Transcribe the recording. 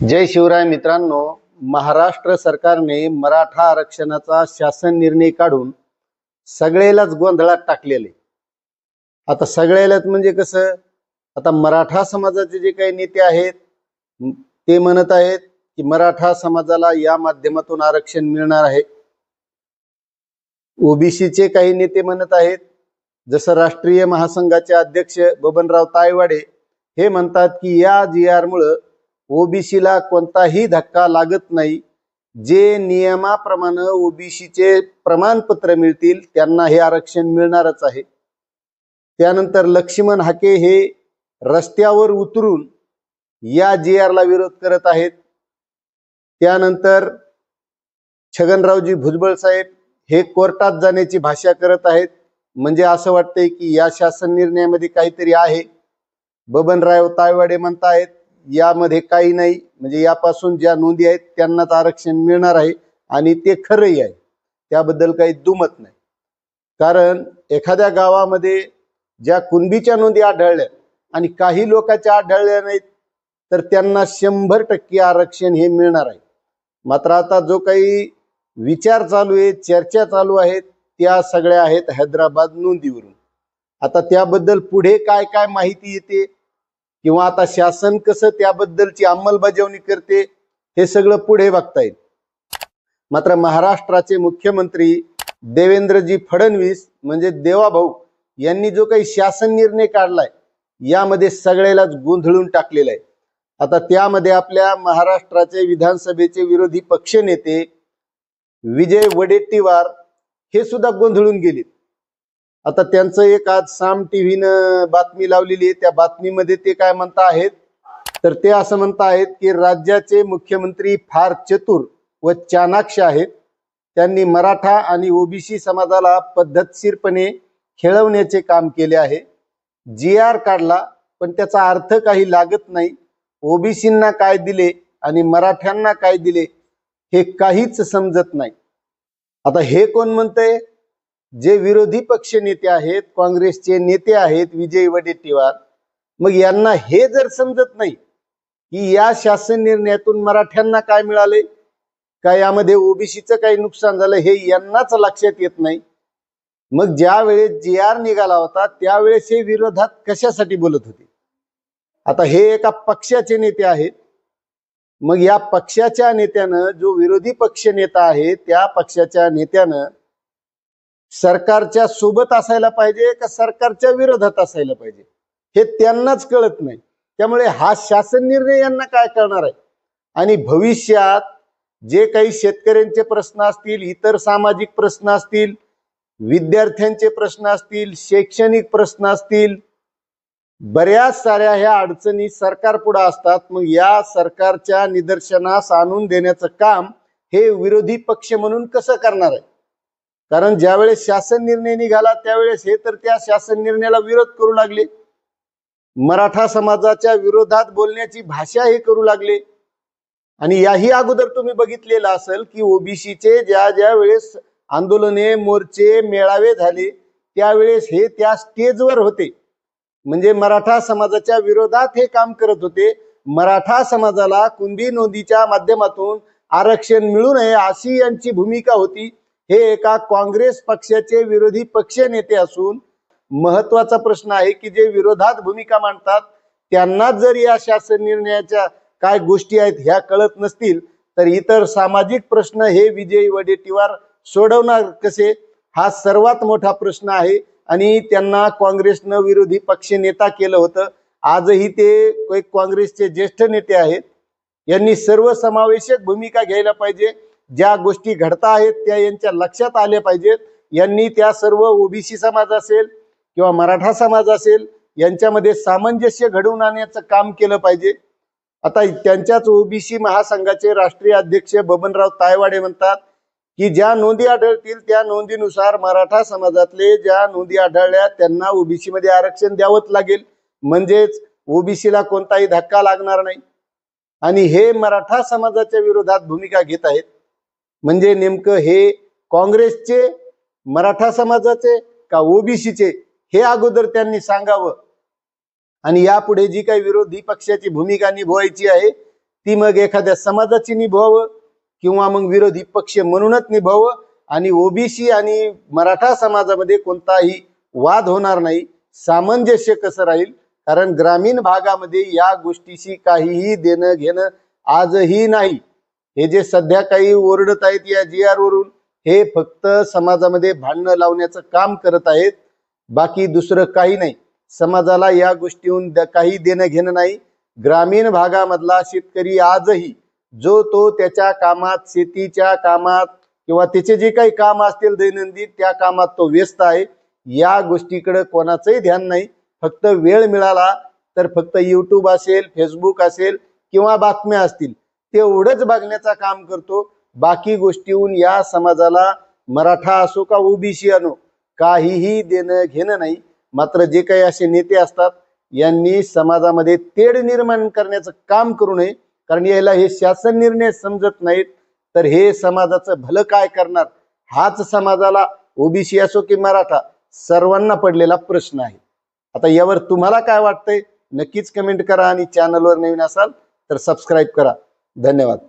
जय शिवराय मित्रांनो महाराष्ट्र सरकारने मराठा आरक्षणाचा शासन निर्णय काढून सगळेलाच गोंधळात टाकलेले. आता सगळ्यालाच म्हणजे कसं? आता मराठा समाजाचे जे काही नेते आहेत ते म्हणत आहेत की मराठा समाजाला या माध्यमातून आरक्षण मिळणार आहे. ओबीसीचे काही नेते म्हणत आहेत जसं राष्ट्रीय महासंघाचे अध्यक्ष बबनराव तायवाडे हे म्हणतात की या जी आर मुळे ओबीसीला कोणताही धक्का लागत नाही. जे नियमाप्रमाणे ओबीसीचे प्रमाणपत्र मिळतील त्यांना हे आरक्षण मिळणारच आहे. त्यानंतर लक्ष्मण हाके हे रस्त्यावर उतरून या जी आरला विरोध करत आहेत. त्यानंतर छगनरावजी भुजबळ साहेब हे कोर्टात जाण्याची भाषा करत आहेत. म्हणजे असं वाटतंय की या शासन निर्णयामध्ये काहीतरी आहे. बबनराव तायवाडे म्हणतायत यामध्ये काही नाही. म्हणजे यापासून ज्या नोंदी आहेत त्यांनाच आरक्षण मिळणार आहे आणि ते खरंही आहे. त्याबद्दल काही दुमत नाही. कारण एखाद्या गावामध्ये ज्या कुणबीच्या नोंदी आढळल्या आणि काही लोकांच्या आढळल्या नाहीत तर त्यांना शंभर टक्के आरक्षण हे मिळणार आहे. मात्र आता जो काही विचार चालू आहे चर्चा चालू आहेत त्या सगळ्या आहेत हैदराबाद नोंदीवरून. आता त्याबद्दल पुढे काय काय माहिती येते किंवा आता शासन कसं त्याबद्दलची अंमलबजावणी करते हे सगळं पुढे बघता येईल मात्र महाराष्ट्राचे मुख्यमंत्री देवेंद्रजी फडणवीस म्हणजे देवाभाऊ यांनी जो काही शासन निर्णय काढलाय यामध्ये सगळ्यालाच गोंधळून टाकलेला आहे. आता त्यामध्ये आपल्या महाराष्ट्राचे विधानसभेचे विरोधी पक्षनेते विजय वडेट्टीवार हे सुद्धा गोंधळून गेलेत. आता त्यांचं एक आज साम टीव्हीनं बातमी लावलेली आहे. त्या बातमीमध्ये ते काय म्हणता आहेत? तर ते असं म्हणता आहेत की राज्याचे मुख्यमंत्री फार चतुर व चाणाक्ष आहेत. त्यांनी मराठा आणि ओबीसी समाजाला पद्धतशीरपणे खेळवण्याचे काम केले आहे. जी आर काढला पण त्याचा अर्थ काही लागत नाही. ओबीसींना काय दिले आणि मराठ्यांना काय दिले हे काहीच समजत नाही. आता हे कोण म्हणतंय? जे विरोधी पक्ष नेते आहेत काँग्रेसचे नेते आहेत विजय वडेट्टीवार मग यांना हे जर समजत नाही की या शासन निर्णयातून मराठ्यांना काय मिळाले का यामध्ये ओबीसीचं काही नुकसान झालं हे यांनाच लक्षात येत नाही मग ज्या वेळेस जी आर निघाला होता त्यावेळेस हे विरोधात कशासाठी बोलत होते? आता हे एका पक्षाचे नेते आहेत मग या पक्षाच्या नेत्यानं जो विरोधी पक्ष नेता आहे त्या पक्षाच्या नेत्यानं सरकारच्या सोबत असायला पाहिजे का सरकारच्या विरोधात असायला पाहिजे? हे त्यांनाच कळत नाही. त्यामुळे हा शासन निर्णय यांना काय करणार आहे? आणि भविष्यात जे काही शेतकऱ्यांचे प्रश्न असतील इतर सामाजिक प्रश्न असतील विद्यार्थ्यांचे प्रश्न असतील शैक्षणिक प्रश्न असतील बऱ्याच साऱ्या ह्या अडचणी सरकार पुढे असतात. मग या सरकारच्या निदर्शनास आणून देण्याचं काम हे विरोधी पक्ष म्हणून कसं करणार आहे? कारण ज्यावेळेस शासन निर्णय निघाला त्यावेळेस हे तर त्या शासन निर्णयाला विरोध करू लागले. मराठा समाजाच्या विरोधात बोलण्याची भाषा हे करू लागले. आणि याही अगोदर तुम्ही बघितलेलं असेल की ओबीसीचे ज्या ज्या वेळेस आंदोलने मोर्चे मेळावे झाले त्यावेळेस हे त्या स्टेजवर होते. म्हणजे मराठा समाजाच्या विरोधात हे काम करत होते. मराठा समाजाला कुणबी नोंदीच्या माध्यमातून आरक्षण मिळू नये अशी यांची भूमिका होती. हे एका काँग्रेस पक्षाचे विरोधी पक्ष नेते असून महत्त्वाचा प्रश्न आहे की जे विरोधात भूमिका मांडतात त्यांना जर या शासन निर्णयाच्या काय गोष्टी आहेत ह्या कळत नसतील तर इतर सामाजिक प्रश्न हे विजयी वडेट्टीवार सोडवणार कसे? हा सर्वात मोठा प्रश्न आहे आणि त्यांना काँग्रेसनं विरोधी पक्ष नेता केलं होतं. आजही ते एक काँग्रेसचे ज्येष्ठ नेते आहेत. यांनी सर्वसमावेशक भूमिका घ्यायला पाहिजे. ज्या गोष्टी घडता आहेत त्या यांच्या लक्षात आल्या पाहिजेत. यांनी त्या सर्व ओबीसी समाज असेल किंवा मराठा समाज असेल यांच्यामध्ये सामंजस्य घडवून आणण्याचं काम केलं पाहिजे. आता त्यांच्याच ओबीसी महासंघाचे राष्ट्रीय अध्यक्ष बबनराव तायवाडे म्हणतात की ज्या नोंदी आढळतील त्या नोंदीनुसार मराठा समाजातले ज्या नोंदी आढळल्या त्यांना ओबीसी मध्ये आरक्षण द्यावंच लागेल. म्हणजेच ओबीसीला कोणताही धक्का लागणार नाही. आणि हे मराठा समाजाच्या विरोधात भूमिका घेत आहेत. म्हणजे नेमकं हे काँग्रेसचे मराठा समाजाचे का ओबीसीचे हे अगोदर त्यांनी सांगावं. आणि यापुढे जी काही विरोधी पक्षाची भूमिका निभवायची आहे ती मग एखाद्या समाजाची निभावं किंवा मग विरोधी पक्ष म्हणूनच निभावं. आणि ओबीसी आणि मराठा समाजामध्ये कोणताही वाद होणार नाही सामंजस्य कसं राहील? कारण ग्रामीण भागामध्ये या गोष्टीशी काहीही देणं घेणं आजही नाही. हे जे सध्या काही ओरडत आहेत या जी आर वरून हे फक्त समाजामध्ये भांडणं लावण्याचं काम करत आहेत. बाकी दुसरं काही नाही. समाजाला या गोष्टीहून द- काही देणं घेणं नाही. ग्रामीण भागामधला शेतकरी आजही जो तो त्याच्या कामात शेतीच्या कामात किंवा त्याचे जे काही काम असतील दैनंदिन त्या कामात तो व्यस्त आहे. या गोष्टीकडे कोणाचंही ध्यान नाही. फक्त वेळ मिळाला तर फक्त युट्यूब असेल फेसबुक असेल किंवा बातम्या असतील तेवढंच बघण्याचा काम करतो. बाकी गोष्टीहून या समाजाला मराठा असो का ओबीसी आणो काहीही देणं घेणं नाही. मात्र जे काही असे नेते असतात यांनी समाजामध्ये तेढ निर्माण करण्याचं काम करू नये. कारण याला हे शासन निर्णय समजत नाहीत. तर हे समाजाचं भलं काय करणार? हाच समाजाला ओबीसी असो की मराठा सर्वांना पडलेला प्रश्न आहे. आता यावर तुम्हाला काय वाटतंय? नक्कीच कमेंट करा आणि चॅनलवर नवीन असाल तर सबस्क्राईब करा. धन्यवाद.